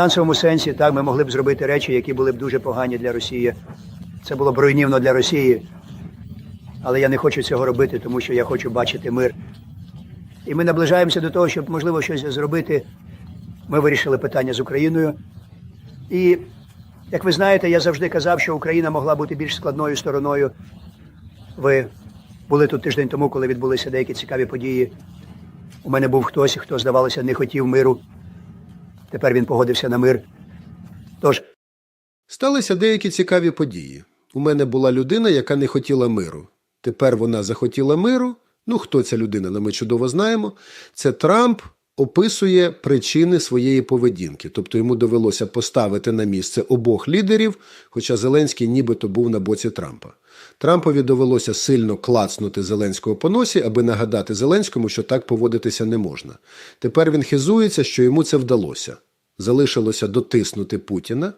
фінансовому сенсі так ми могли б зробити речі, які були б дуже погані для Росії. Це було б руйнівно для Росії. Але я не хочу цього робити, тому що я хочу бачити мир. І ми наближаємося до того, щоб можливо щось зробити. Ми вирішили питання з Україною. І як ви знаєте, я завжди казав, що Україна могла бути більш складною стороною. Ви були тут тиждень тому, коли відбулися деякі цікаві події. У мене був хтось, хто, здавалося, не хотів миру. Тепер він погодився на мир. Тож, Сталися деякі цікаві події. У мене була людина, яка не хотіла миру. Тепер вона захотіла миру. Ну, хто ця людина, але ми чудово знаємо. Це Трамп описує причини своєї поведінки. Тобто йому довелося поставити на місце обох лідерів, хоча Зеленський нібито був на боці Трампа. Трампові довелося сильно клацнути Зеленського по носі, аби нагадати Зеленському, що так поводитися не можна. Тепер він хизується, що йому це вдалося. Залишилося дотиснути Путіна